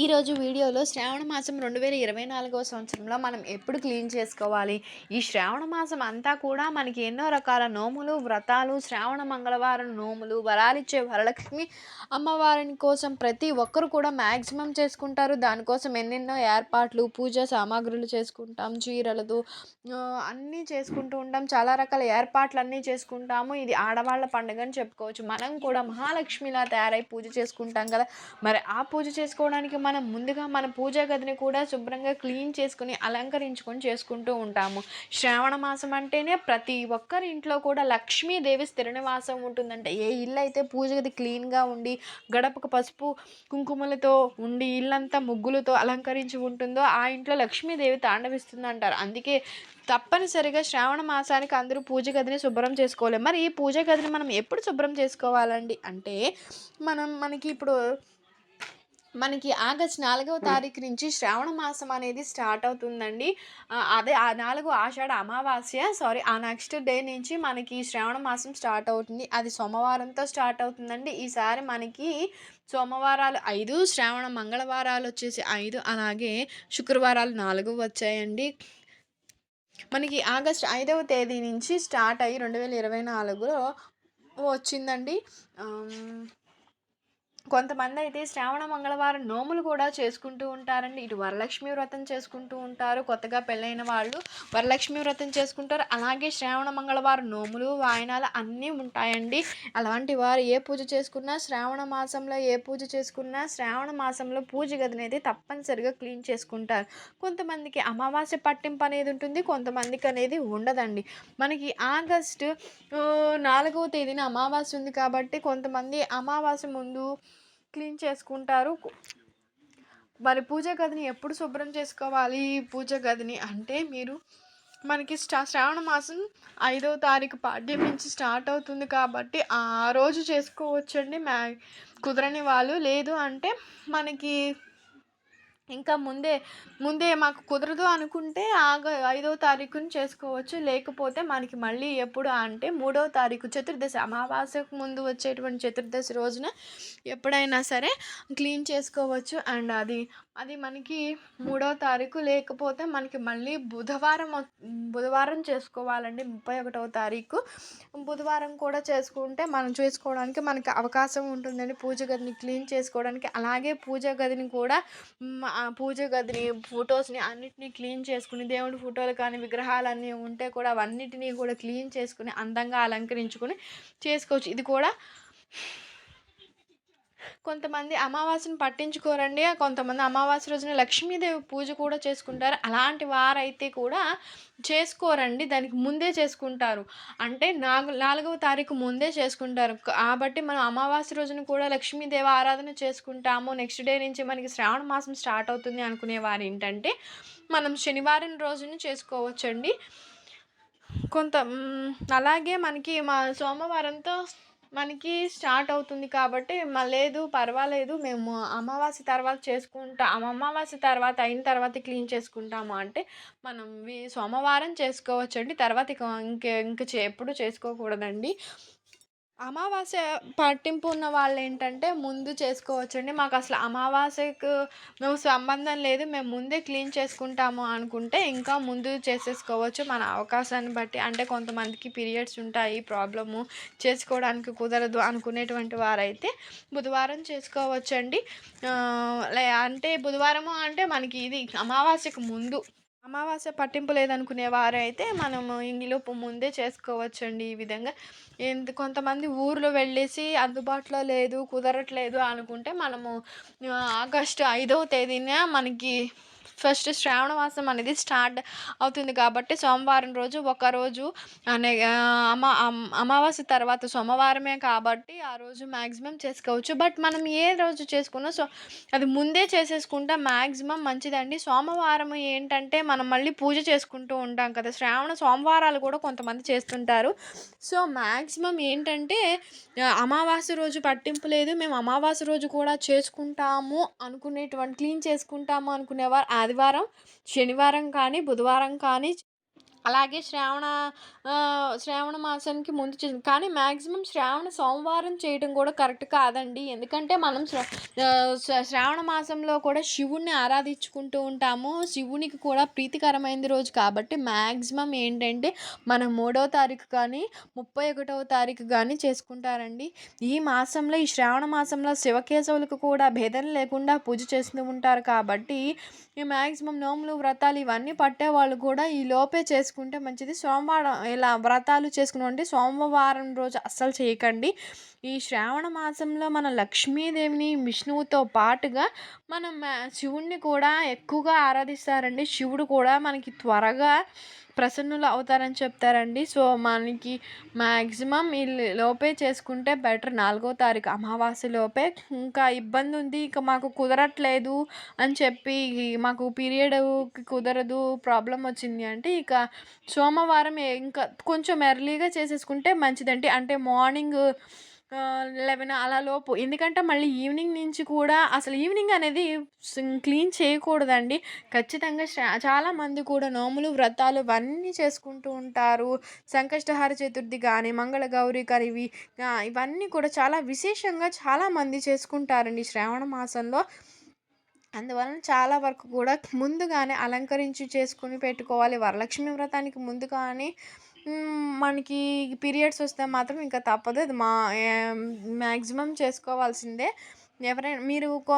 ఈరోజు వీడియోలో శ్రావణ మాసం రెండు వేల ఇరవై నాలుగవ సంవత్సరంలో మనం ఎప్పుడు క్లీన్ చేసుకోవాలి? ఈ శ్రావణ మాసం అంతా కూడా మనకి ఎన్నో రకాల నోములు వ్రతాలు శ్రావణ మంగళవారం నోములు వరాలిచ్చే వరలక్ష్మి అమ్మవారిని కోసం ప్రతి ఒక్కరు కూడా మ్యాక్సిమం చేసుకుంటారు. దానికోసం ఎన్నెన్నో ఏర్పాట్లు పూజ సామాగ్రులు చేసుకుంటాం చీరలతో అన్నీ చేసుకుంటూ ఉంటాం. చాలా రకాల ఏర్పాట్లు అన్నీ చేసుకుంటాము. ఇది ఆడవాళ్ళ పండుగ అని చెప్పుకోవచ్చు. మనం కూడా మహాలక్ష్మిలా తయారై పూజ చేసుకుంటాం కదా. మరి ఆ పూజ చేసుకోవడానికి మనం ముందుగా మన పూజా గదిని కూడా శుభ్రంగా క్లీన్ చేసుకుని అలంకరించుకొని చేసుకుంటూ ఉంటాము. శ్రావణ మాసం అంటేనే ప్రతి ఒక్కరి ఇంట్లో కూడా లక్ష్మీదేవి స్థిర నివాసం ఉంటుందంటే. ఏ ఇల్లు అయితే పూజ గది క్లీన్గా ఉండి గడపకు పసుపు కుంకుమలతో ఉండి ఇల్లంతా ముగ్గులతో అలంకరించి ఉంటుందో ఆ ఇంట్లో లక్ష్మీదేవి తాండవిస్తుంది అంటారు అందుకే తప్పనిసరిగా శ్రావణ మాసానికి అందరూ పూజ గదిని శుభ్రం చేసుకోవాలి. మరి ఈ పూజ గదిని మనం ఎప్పుడు శుభ్రం చేసుకోవాలండి? అంటే మనం మనకి ఇప్పుడు మనకి ఆగస్ట్ నాలుగవ తారీఖు నుంచి శ్రావణ మాసం అనేది స్టార్ట్ అవుతుందండి. అదే ఆ నాలుగు ఆషాఢ అమావాస్య సారీ ఆ నెక్స్ట్ డే నుంచి మనకి శ్రావణ మాసం స్టార్ట్ అవుతుంది. అది సోమవారంతో స్టార్ట్ అవుతుందండి. ఈసారి మనకి సోమవారాలు ఐదు శ్రావణ మంగళవారాలు వచ్చేసి ఐదు అలాగే శుక్రవారాలు నాలుగు వచ్చాయండి. మనకి ఆగస్ట్ ఐదవ తేదీ నుంచి స్టార్ట్ అయ్యి రెండు వేల ఇరవై నాలుగులో వచ్చిందండి. కొంతమంది అయితే శ్రావణ మంగళవారం నోములు కూడా చేసుకుంటూ ఉంటారండి. ఇటు వరలక్ష్మి వ్రతం చేసుకుంటూ ఉంటారు. కొత్తగా పెళ్ళైన వాళ్ళు వరలక్ష్మి వ్రతం చేసుకుంటారు. అలాగే శ్రావణ మంగళవారం నోములు వాయనాలు అన్నీ ఉంటాయండి. అలాంటి వారు ఏ పూజ చేసుకున్నా శ్రావణ మాసంలో ఏ పూజ చేసుకున్నా శ్రావణ మాసంలో పూజ గదిని అయితే తప్పనిసరిగా క్లీన్ చేసుకుంటారు. కొంతమందికి అమావాస్య పట్టింపు అనేది ఉంటుంది. కొంతమందికి అనేది ఉండదండి. మనకి ఆగస్టు నాలుగవ తేదీన అమావాస్య ఉంది కాబట్టి కొంతమంది అమావాస్య ముందు క్లీన్ చేసుకుంటారు. మరి పూజ గదిని ఎప్పుడు శుభ్రం చేసుకోవాలి? పూజ గదిని అంటే మీరు మనకి స్టా శ్రావణ మాసం ఐదవ తారీఖు పాడ్యం నుంచి స్టార్ట్ అవుతుంది కాబట్టి ఆ రోజు చేసుకోవచ్చండి. మ్యా కుదరని వాళ్ళు లేదు అంటే మనకి ఇంకా ముందే ముందే మాకు కుదరదు అనుకుంటే ఆగ ఐదవ తారీఖున చేసుకోవచ్చు. లేకపోతే మనకి మళ్ళీ ఎప్పుడు అంటే మూడవ తారీఖు చతుర్దశి అమావాస్యకు ముందు వచ్చేటువంటి చతుర్దశి రోజున ఎప్పుడైనా సరే క్లీన్ చేసుకోవచ్చు. అండ్ అది అది మనకి మూడవ తారీఖు లేకపోతే మనకి మళ్ళీ బుధవారం బుధవారం చేసుకోవాలండి. ముప్పై ఒకటవ తారీఖు. బుధవారం కూడా చేసుకుంటే మనం చేసుకోవడానికి మనకి అవకాశం ఉంటుందండి. పూజ గదిని క్లీన్ చేసుకోవడానికి. అలాగే పూజ గదిని కూడా పూజ గదిని ఫొటోస్ని అన్నిటినీ క్లీన్ చేసుకుని దేవుడి ఫోటోలు కానీ విగ్రహాలన్నీ ఉంటే కూడా అవన్నిటినీ కూడా క్లీన్ చేసుకుని అందంగా అలంకరించుకొని చేసుకోవచ్చు. ఇది కూడా కొంతమంది అమావాస్యను పట్టించుకోరండి. కొంతమంది అమావాస్య రోజున లక్ష్మీదేవి పూజ కూడా చేసుకుంటారు. అలాంటి వారైతే కూడా చేసుకోరండి. దానికి ముందే చేసుకుంటారు. అంటే నాలుగు నాలుగవ తారీఖు ముందే చేసుకుంటారు. కాబట్టి మనం అమావాస్య రోజున కూడా లక్ష్మీదేవి ఆరాధన చేసుకుంటాము. నెక్స్ట్ డే నుంచి మనకి శ్రావణ మాసం స్టార్ట్ అవుతుంది అనుకునేవారు ఏంటంటే మనం శనివారం రోజున చేసుకోవచ్చండి. కొంత అలాగే మనకి మా సోమవారంతో మనకి స్టార్ట్ అవుతుంది కాబట్టి లేదు పర్వాలేదు మేము అమావాస్య తర్వాత చేసుకుంటాం అమావాస్య తర్వాత అయిన తర్వాత క్లీన్ చేసుకుంటాము అంటే మనం సోమవారం చేసుకోవచ్చండి తర్వాత ఇక ఇంక ఇంక ఎప్పుడు చేసుకోకూడదండి. అమావాస్య పట్టింపు ఉన్న వాళ్ళు ఏంటంటే ముందు చేసుకోవచ్చండి. మాకు అసలు అమావాస్యకు మేము సంబంధం లేదు. మేము ముందే క్లీన్ చేసుకుంటాము అనుకుంటే ఇంకా ముందు చేసేసుకోవచ్చు. మన అవకాశాన్ని బట్టి అంటే కొంతమందికి పీరియడ్స్ ఉంటాయి ప్రాబ్లము చేసుకోవడానికి కుదరదు అనుకునేటువంటి వారైతే బుధవారం చేసుకోవచ్చండి. అంటే బుధవారము అంటే మనకి ఇది అమావాస్యకు ముందు అమావాస్య పట్టింపు లేదనుకునే వారైతే మనము ఇంగిలోపు ముందే చేసుకోవచ్చండి ఈ విధంగా. ఎంత కొంతమంది ఊర్లో వెళ్ళేసి అందుబాటులో లేదు కుదరట్లేదు అనుకుంటే మనము ఆగస్టు ఐదవ తేదీన మనకి ఫస్ట్ శ్రావణ మాసం అనేది స్టార్ట్ అవుతుంది కాబట్టి సోమవారం రోజు ఒకరోజు అనే అమా అమావాస్య తర్వాత సోమవారమే కాబట్టి ఆ రోజు మ్యాక్సిమం చేసుకోవచ్చు. బట్ మనం ఏ రోజు చేసుకున్నా సో అది ముందే చేసేసుకుంటే మ్యాక్సిమం మంచిదండి. సోమవారం ఏంటంటే మనం మళ్ళీ పూజ చేసుకుంటూ ఉంటాం కదా. శ్రావణ సోమవారాలు కూడా కొంతమంది చేస్తుంటారు. సో మ్యాక్సిమం ఏంటంటే అమావాస్య రోజు పట్టింపు లేదు. మేము అమావాస్య రోజు కూడా చేసుకుంటాము అనుకునేటువంటి క్లీన్ చేసుకుంటాము అనుకునేవారు. ఆదివారం శనివారం కానీ బుధవారం కానీ అలాగే శ్రావణ శ్రావణ మాసానికి ముందు చేసింది కానీ మ్యాక్సిమం శ్రావణ సోమవారం చేయడం కూడా కరెక్ట్ కాదండి. ఎందుకంటే మనం శ్ర శ్రావణ మాసంలో కూడా శివుణ్ణి ఆరాధించుకుంటూ ఉంటాము. శివునికి కూడా ప్రీతికరమైనది రోజు కాబట్టి మ్యాక్సిమం ఏంటంటే మనం మూడవ తారీఖు కానీ, 31వ తారీఖు కానీ చేసుకుంటారండి. ఈ మాసంలో ఈ శ్రావణ మాసంలో శివకేశవులకు కూడా భేదం లేకుండా పూజ చేస్తూ ఉంటారు కాబట్టి ఈ మ్యాక్సిమం నోములు, వ్రతాలు ఇవన్నీ పట్టేవాళ్ళు కూడా ఈ లోపే చేసుకుంటే మంచిది. సోమవారం ఇలా వ్రతాలు చేసుకున్నామంటే సోమవారం రోజు అస్సలు చేయకండి. ఈ శ్రావణ మాసంలో మన లక్ష్మీదేవిని, విష్ణువుతో పాటుగా మనం శివుణ్ణి కూడా ఎక్కువగా ఆరాధిస్తారండి. శివుడు కూడా మనకి త్వరగా ప్రసన్నులు అవుతారని చెప్తారండి. సో, మనకి మ్యాక్సిమం ఈ లోపే చేసుకుంటే బెటర్. నాలుగో తారీఖు అమావాస్య లోపే. ఇంకా ఇబ్బంది ఉంది. ఇక మాకు కుదరట్లేదు అని చెప్పి మాకు పీరియడ్ కుదరదు ప్రాబ్లం వచ్చింది అంటే ఇక సోమవారం ఇంకా కొంచెం ఎర్లీగా చేసేసుకుంటే మంచిదండి. అంటే మార్నింగ్ లెవెన్ అలా లోపు. ఎందుకంటే మళ్ళీ ఈవినింగ్ నుంచి కూడా అసలు ఈవినింగ్ అనేది క్లీన్ చేయకూడదండి. ఖచ్చితంగా శ్రా చాలామంది కూడా నోములు, వ్రతాలు ఇవన్నీ చేసుకుంటూ ఉంటారు. సంకష్టహార చతుర్థి మంగళ మంగళగౌరి కానీ ఇవి ఇవన్నీ కూడా చాలా విశేషంగా చాలామంది చేసుకుంటారండి శ్రావణ మాసంలో. అందువలన చాలా వరకు కూడా ముందుగానే అలంకరించి చేసుకొని పెట్టుకోవాలి. వరలక్ష్మి వ్రతానికి ముందుగానే మనకి పీరియడ్స్ వస్తే మాత్రం ఇంకా తప్పదు. అది మా మ్యాక్సిమం చేసుకోవాల్సిందే. ఎవరైనా మీరు కొ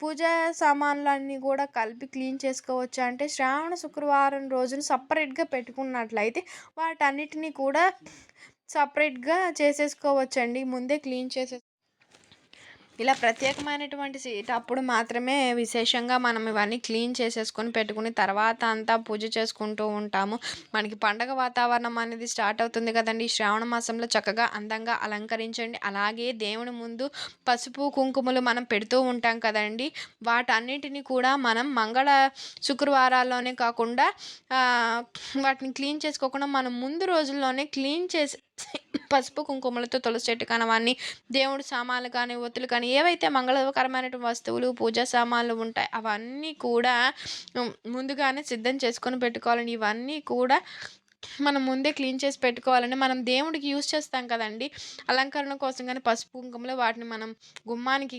పూజ సామాన్లన్నీ కూడా కలిపి క్లీన్ చేసుకోవచ్చు అంటే శ్రావణ శుక్రవారం రోజున సపరేట్గా పెట్టుకున్నట్లయితే వాటన్నిటిని కూడా సపరేట్గా చేసేసుకోవచ్చండి. ముందే క్లీన్ చేసే ఇలా ప్రత్యేకమైనటువంటి అప్పుడు మాత్రమే విశేషంగా మనం ఇవన్నీ క్లీన్ చేసేసుకొని పెట్టుకుని తర్వాత అంతా పూజ చేసుకుంటూ ఉంటాము. మనకి పండగ వాతావరణం అనేది స్టార్ట్ అవుతుంది కదండి శ్రావణ మాసంలో చక్కగా అందంగా అలంకరించండి. అలాగే దేవుని ముందు పసుపు, కుంకుమలు మనం పెడుతూ ఉంటాం కదండీ! వాటన్నిటిని కూడా మనం మంగళ శుక్రవారాల్లోనే కాకుండా వాటిని క్లీన్ చేసుకోకుండా మనం ముందు రోజుల్లోనే క్లీన్ చేసి పసుపు, కుంకుమలతో తులసి చెట్టు కనవాన్ని, దేవుడి సామాన్లు కానీ, ఒత్తులు కానీ ఏవైతే మంగళకరమైనటువంటి వస్తువులు, పూజా సామాన్లు ఉంటాయి అవన్నీ కూడా ముందుగానే సిద్ధం చేసుకొని పెట్టుకోవాలని ఇవన్నీ కూడా మనం ముందే క్లీన్ చేసి పెట్టుకోవాలని మనం దేవుడికి యూజ్ చేస్తాం కదండీ! అలంకరణ కోసం కానీ పసుపు, కుంకుమలు వాటిని మనం గుమ్మానికి,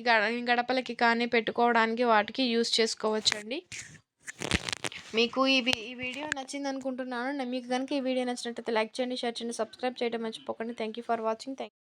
గడపలకి కానీ పెట్టుకోవడానికి వాటికి యూజ్ చేసుకోవచ్చండి. మీకు ఈ ఈ వీడియో నచ్చింది అనుకుంటున్నాను మీకు కనుక ఈ వీడియో నచ్చినట్లయితే లైక్ చేయండి, షేర్ చేయండి, సబ్స్క్రైబ్ చేయడం మర్చిపోకండి. Thank you for watching. Thank